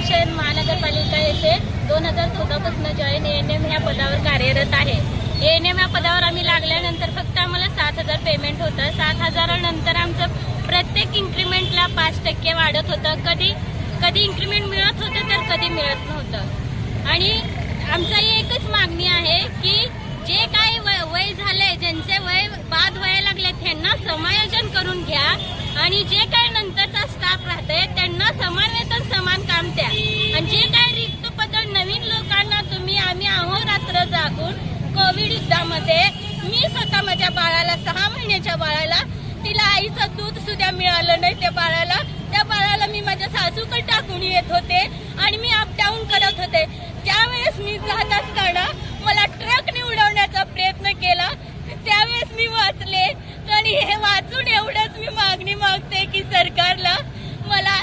पुणे शहर महानगरपालिका येथे दोन हजार चौदापासून जॉईन ए एन एम ह्या पदावर कार्यरत आहे. ए एन एम या पदावर आम्ही लागल्यानंतर फक्त आम्हाला सात हजार पेमेंट होतं. सात हजारानंतर आमचं प्रत्येक इन्क्रीमेंटला पाच टक्के वाढत होतं. कधी कधी इन्क्रीमेंट मिळत होतं तर कधी मिळत नव्हतं. आणि आमचा एकच मागणी आहे की जे काही वय वय झालंय ज्यांचे वय बाद व्हायला लागले त्यांना समायोजन करून घ्या. आणि जे काही नंतरचा स्टाफ राहते त्यांना समान वेतन समान जे काही रिक्त पद नवीन लोकांना तुम्ही आम्ही अहोरात्र जागून कोविड युद्धामध्ये मी स्वतः माझ्या बाळाला सहा महिन्याच्या बाळाला तिला आईचं दूध सुद्धा मिळालं नाही त्या बाळाला. त्या बाळाला मी माझ्या सासूकडे टाकून येत होते आणि मी अपडाऊन करत होते. ज्यावेळेस मी जात असताना मला ट्रकने उडवण्याचा प्रयत्न केला त्यावेळेस मी वाचले. आणि हे वाचून एवढंच मी मागणी मागते की सरकारला मला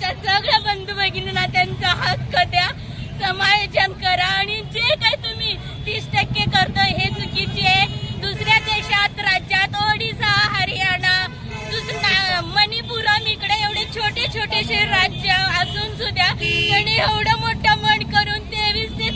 आमच्या सगळ्या बंधू भगिनींना त्यांचा हक्क द्या. समायोजन करा आणि जे काही तुम्ही तीस टक्के करतोय हे चुकीचे आहे. दुसऱ्या देशात राज्यात ओडिसा हरियाणा दुसऱ्या मणिपुरम इकडे एवढे छोटे छोटेसे राज्य असून सुद्धा त्यांनी एवढं मोठं मन करून तेवीस ते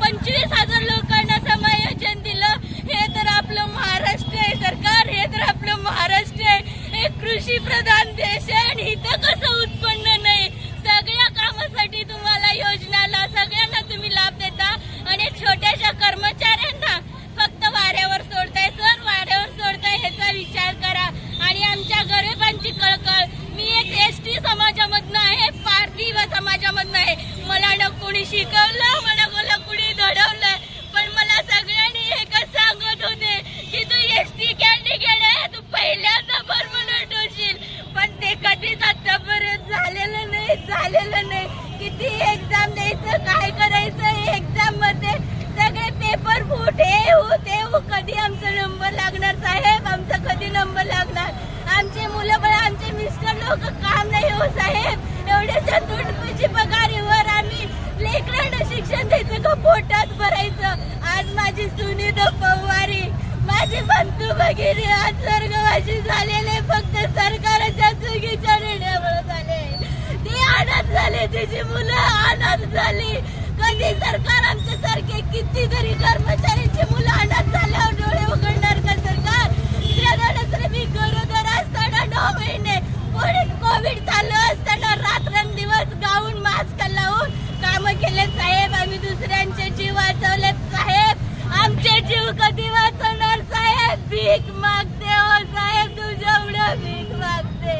पंचवीस हजार लोकांना समायोजन दिलं. हे तर आपलं महाराष्ट्र आहे सरकार हे तर आपलं महाराष्ट्र आहे. हे कृषी प्रधान देश आहे आणि इथं कसं उत्पन्न नाही सगळ्या कामासाठी तुम्हाला योजनाला सगळ्यांना तुम्ही लाभ देता आणि छोट्याशा कर्मचाऱ्यांना फक्त वाऱ्यावर सोडताय सर वाऱ्यावर सोडताय ह्याचा विचार करा आणि आमच्या गरिबांची कळकळ मी एक एस टी समाजामधनं आहे पारधी समाजामधनं आहे मला न कोणी शिकवलं. मला मला कुणी घडवलं पण मला सगळ्यांनी एकच सांगत होते की तू एस टी कॅन्डिडेट आहे तू पहिल्यांदा परमनंट होशील पण ते कधीच आतापर्यंत झालेलं नाही झालेलं नाही किती एक्झाम द्यायचं काय करायचं एक्झाममध्ये सगळे पेपर फुट हे हो ते हो कधी आमचा नंबर लागणार साहेब आमचा कधी नंबर लागणार आमचे मुलं पण आमचे मिस्टर लोक काम नाही हो साहेब एवढ्याच्या तुटपुची पगारीवर आम्ही लेकरांना शिक्षण द्यायचं का पोटात भरायचं. आज माझी सुनीता पवारी. माझी बंधू भगिनी आज स्वर्गवाशी झालेले फक्त सरकारच्या चुकीच्या निर्णयामुळे झाले. ती अनाथ झाली तिची मुलं अनाथ झाली. कधी सरकार आमच्या सारखे कितीतरी कर्मचाऱ्यांची मुलं अनाथ झाल्यावर डोळे उघडणार का सरकार? मी गरोदर असताना नऊ महिने कोविड चालू असताना रात्रंदिवस गाऊन मास्क लावून कामं केले साहेब. आम्ही दुसऱ्यांचे जीव वाचवले साहेब. आमचे जीव कधी वाचवणार साहेब? भीक मागते हो साहेब. तुझ्या एवढं भीक मागते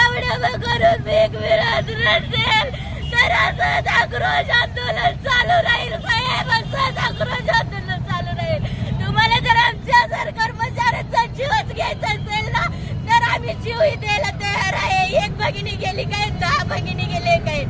एवढं करून भीक मिळत नसेल तर असं आक्रोश आंदोलन चालू राहील साहेब. असं आक्रोश आंदोलन चालू राहील. तुम्हाला जर आमच्या जर कर्मचाऱ्यांचा जीवच घ्यायचा असेल ना तर आम्ही जीवही द्यायला तयार आहे. एक भगिनी गेली काय? दहा भगिनी गेले काय?